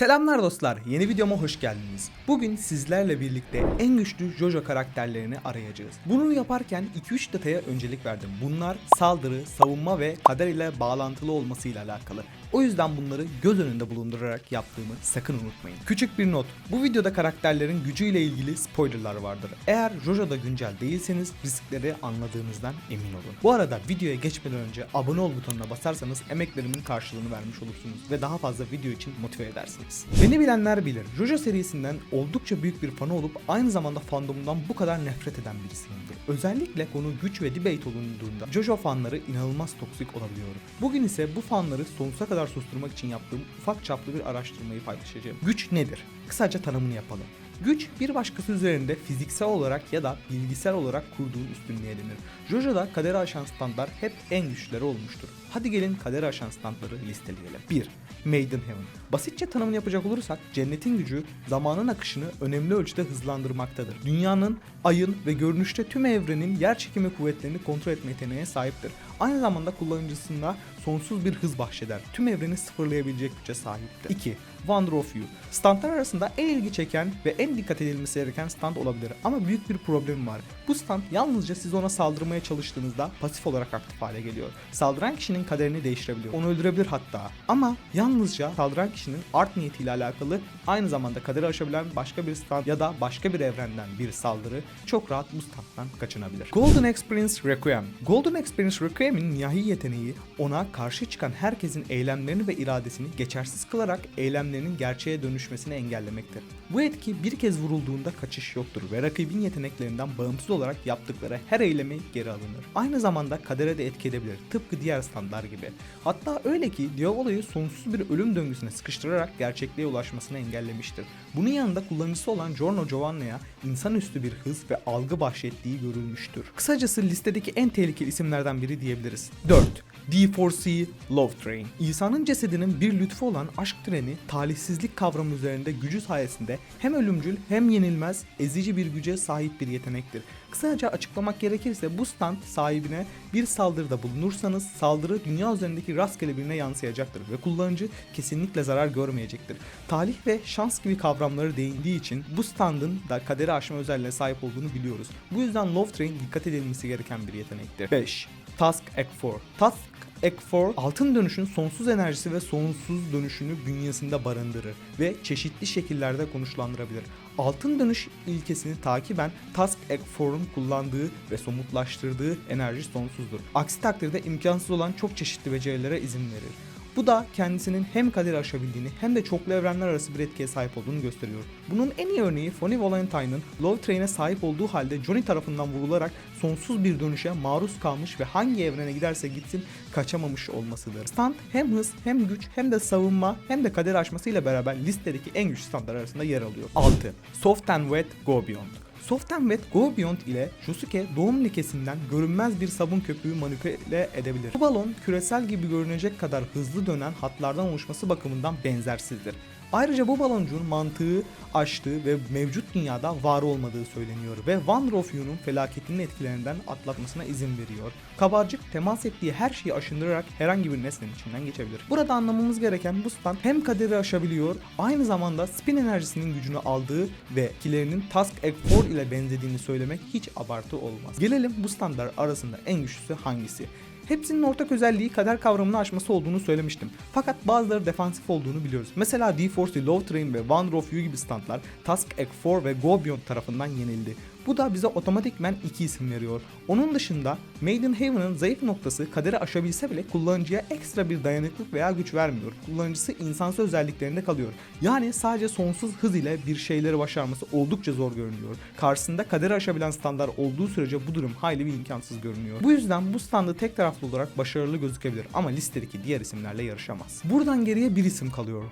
Selamlar dostlar, yeni videoma hoş geldiniz. Bugün sizlerle birlikte en güçlü Jojo karakterlerini arayacağız. Bunu yaparken 2-3 detaya öncelik verdim. Bunlar saldırı, savunma ve kader ile bağlantılı olmasıyla alakalı. O yüzden bunları göz önünde bulundurarak yaptığımı sakın unutmayın. Küçük bir not. Bu videoda karakterlerin gücüyle ilgili spoilerlar vardır. Eğer Jojo'da güncel değilseniz riskleri anladığınızdan emin olun. Bu arada videoya geçmeden önce abone ol butonuna basarsanız emeklerimin karşılığını vermiş olursunuz ve daha fazla video için motive edersiniz. Beni bilenler bilir. Jojo serisinden oldukça büyük bir fanı olup aynı zamanda fandomundan bu kadar nefret eden birisiyimdir. Özellikle konu güç ve debate olunduğunda Jojo fanları inanılmaz toksik olabiliyor. Bugün ise bu fanları sonsuza kadar susturmak için yaptığım ufak çaplı bir araştırmayı paylaşacağım. Güç nedir? Kısaca tanımını yapalım. Güç bir başkası üzerinde fiziksel olarak ya da bilgisel olarak kurduğun üstünlüğe denir. Jojo'da kaderi aşan standlar hep en güçlüleri olmuştur. Hadi gelin kaderi aşan standları listeleyelim. 1. Maiden Heaven. Basitçe tanımını yapacak olursak cennetin gücü zamanın akışını önemli ölçüde hızlandırmaktadır. Dünyanın, ayın ve görünüşte tüm evrenin yer çekimi kuvvetlerini kontrol etme yeteneğine sahiptir. Aynı zamanda kullanıcısına sonsuz bir hız bahşeder. Tüm evreni sıfırlayabilecek güce sahiptir. 2. Wonder of You. Standlar arasında en ilgi çeken ve en dikkat edilmesi gereken stand olabilir ama büyük bir problem var. Bu stand yalnızca siz ona saldırmaya çalıştığınızda pasif olarak aktif hale geliyor. Saldıran kişinin kaderini değiştirebiliyor. Onu öldürebilir hatta. Ama yalnızca saldıran kişinin art niyetiyle alakalı aynı zamanda kaderi aşabilen başka bir stand ya da başka bir evrenden bir saldırı çok rahat bu standdan kaçınabilir. Golden Experience Requiem. Golden Experience Requiem'in nihai yeteneği ona karşı çıkan herkesin eylemlerini ve iradesini geçersiz kılarak eylemlerinin gerçeğe dönüşmesini engellemektir. Bu etki bir kez vurulduğunda kaçış yoktur ve rakibin yeteneklerinden bağımsız olarak yaptıkları her eylemi geri alınır. Aynı zamanda kadere de etki edebilir tıpkı diğer standlar gibi. Hatta öyle ki Diavo'yu sonsuz bir ölüm döngüsüne sıkıştırarak gerçekliğe ulaşmasını engellemiştir. Bunun yanında kullanıcısı olan Giorno Giovanna'ya insanüstü bir hız ve algı bahşettiği görülmüştür. Kısacası listedeki en tehlikeli isimlerden biri diyebiliriz. 4. D4C Love Train. İsa'nın cesedinin bir lütfu olan aşk treni talihsizlik kavramı üzerinde gücü sayesinde hem ölümcül hem yenilmez ezici bir güce sahip bir yetenektir. Kısaca açıklamak gerekirse bu stand sahibine bir saldırıda bulunursanız saldırı dünya üzerindeki rastgele birine yansıyacaktır ve kullanıcı kesinlikle zarar görmeyecektir. Talih ve şans gibi kavramları değindiği için bu standın da kaderi aşma özelliğine sahip olduğunu biliyoruz. Bu yüzden Love Train dikkat edilmesi gereken bir yetenektir. 5. Task Ek4 Task Ek4 altın dönüşün sonsuz enerjisi ve sonsuz dönüşünü bünyesinde barındırır ve çeşitli şekillerde konuşlandırabilir. Altın dönüş ilkesini takiben Task Ek4'un kullandığı ve somutlaştırdığı enerji sonsuzdur. Aksi takdirde imkansız olan çok çeşitli becerilere izin verir. Bu da kendisinin hem kaderi aşabildiğini hem de çoklu evrenler arası bir etkiye sahip olduğunu gösteriyor. Bunun en iyi örneği Fonny Valentine'ın Love Train'e sahip olduğu halde Johnny tarafından vurularak sonsuz bir dönüşe maruz kalmış ve hangi evrene giderse gitsin kaçamamış olmasıdır. Stand hem hız hem güç hem de savunma hem de kader aşmasıyla beraber listedeki en güçlü standlar arasında yer alıyor. 6. Soft and Wet Go Beyond Soft and Wet Go Beyond ile Josuke doğum lekesinden görünmez bir sabun köpüğü manipüle edebilir. Bu balon küresel gibi görünecek kadar hızlı dönen hatlardan oluşması bakımından benzersizdir. Ayrıca bu baloncuğun mantığı aştığı ve mevcut dünyada var olmadığı söyleniyor ve Wonder of You'nun felaketinin etkilerinden atlatmasına izin veriyor. Kabarcık temas ettiği her şeyi aşındırarak herhangi bir nesnenin içinden geçebilir. Burada anlamamız gereken bu stand hem kaderi aşabiliyor, aynı zamanda spin enerjisinin gücünü aldığı ve etkilerinin Task Egg 4 ile benzediğini söylemek hiç abartı olmaz. Gelelim bu standlar arasında en güçlüsü hangisi? Hepsinin ortak özelliği kader kavramını aşması olduğunu söylemiştim. Fakat bazıları defansif olduğunu biliyoruz. Mesela D-Force, Love Train ve Wonder of You gibi standlar Task Egg 4 ve Go Beyond tarafından yenildi. Bu da bize otomatikmen iki isim veriyor. Onun dışında Maiden Haven'ın zayıf noktası kaderi aşabilse bile kullanıcıya ekstra bir dayanıklık veya güç vermiyor. Kullanıcısı insansı özelliklerinde kalıyor. Yani sadece sonsuz hız ile bir şeyleri başarması oldukça zor görünüyor. Karşısında kaderi aşabilen standlar olduğu sürece bu durum hayli bir imkansız görünüyor. Bu yüzden bu standı tek taraflı olarak başarılı gözükebilir ama listedeki diğer isimlerle yarışamaz. Buradan geriye bir isim kalıyor.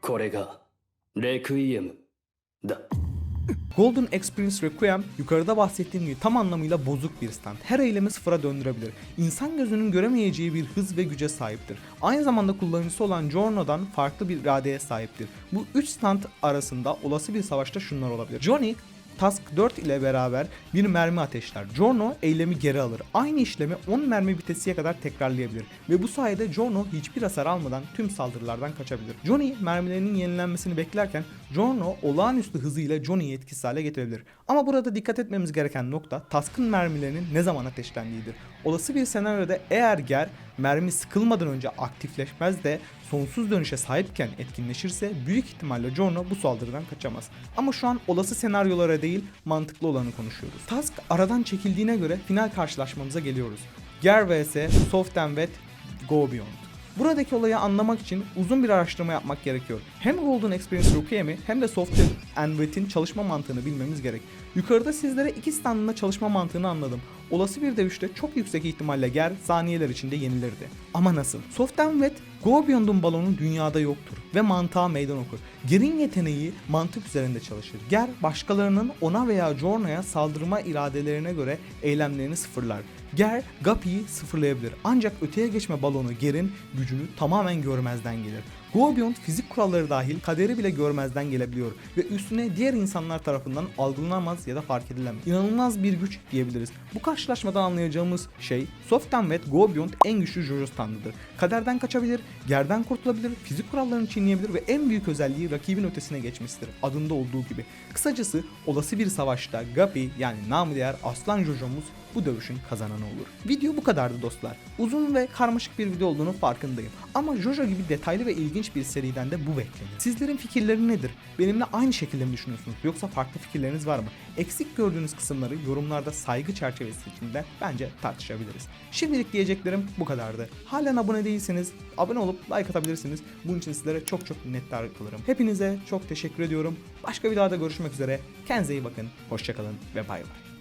これがレクイエムだ Golden Experience Requiem yukarıda bahsettiğim gibi tam anlamıyla bozuk bir stand. Her eylemi sıfıra döndürebilir. İnsan gözünün göremeyeceği bir hız ve güce sahiptir. Aynı zamanda kullanıcısı olan Giorno'dan farklı bir iradeye sahiptir. Bu 3 stand arasında olası bir savaşta şunlar olabilir. Johnny Task 4 ile beraber bir mermi ateşler. Jorno eylemi geri alır. Aynı işlemi 10 mermi bitesiye kadar tekrarlayabilir. Ve bu sayede Jorno hiçbir hasar almadan tüm saldırılardan kaçabilir. Johnny mermilerinin yenilenmesini beklerken Jorno olağanüstü hızıyla Johnny'yi etkisiz hale getirebilir. Ama burada dikkat etmemiz gereken nokta Task'ın mermilerinin ne zaman ateşlendiğidir. Olası bir senaryoda eğer Ger mermi sıkılmadan önce aktifleşmez de sonsuz dönüşe sahipken etkinleşirse büyük ihtimalle Jorno bu saldırıdan kaçamaz. Ama şu an olası senaryolara değil mantıklı olanı konuşuyoruz. Task aradan çekildiğine göre final karşılaşmamıza geliyoruz. Ger vs Soft and Wet Go Beyond. Buradaki olayı anlamak için uzun bir araştırma yapmak gerekiyor. Hem Golden Experience Requiem'i hem de Soft and Wet'in çalışma mantığını bilmemiz gerek. Yukarıda sizlere iki standında çalışma mantığını anladım. Olası bir dövüşte çok yüksek ihtimalle Ger saniyeler içinde yenilirdi. Ama nasıl? Soft and Wet, Go balonu dünyada yoktur ve mantığa meydan okur. Ger'in yeteneği mantık üzerinde çalışır. Ger başkalarının ona veya Jorno'ya saldırma iradelerine göre eylemlerini sıfırlar. Ger, Guppy'yi sıfırlayabilir. Ancak öteye geçme balonu Ger'in gücünü tamamen görmezden gelir. Go Beyond fizik kuralları dahil kaderi bile görmezden gelebiliyor ve üstüne diğer insanlar tarafından algılanamaz ya da fark edilemez. İnanılmaz bir güç diyebiliriz. Bu karşılaşmadan anlayacağımız şey Soft and Wet Go Beyond en güçlü Jojo standıdır. Kaderden kaçabilir, gerden kurtulabilir, fizik kurallarını çiğneyebilir ve en büyük özelliği rakibin ötesine geçmesidir. Adında olduğu gibi. Kısacası olası bir savaşta Guppy yani namı diğer Aslan Jojo'muz bu dövüşün kazananı olur. Video bu kadardı dostlar. Uzun ve karmaşık bir video olduğunu farkındayım. Ama Jojo gibi detaylı ve ilginç bir seriden de bu beklenir. Sizlerin fikirleri nedir? Benimle aynı şekilde mi düşünüyorsunuz? Yoksa farklı fikirleriniz var mı? Eksik gördüğünüz kısımları yorumlarda saygı çerçevesi içinde bence tartışabiliriz. Şimdilik diyeceklerim bu kadardı. Halen abone değilseniz abone olup like atabilirsiniz. Bunun için sizlere çok çok minnettar kalırım. Hepinize çok teşekkür ediyorum. Başka videoda görüşmek üzere. Kendinize iyi bakın. Hoşçakalın ve bay bay.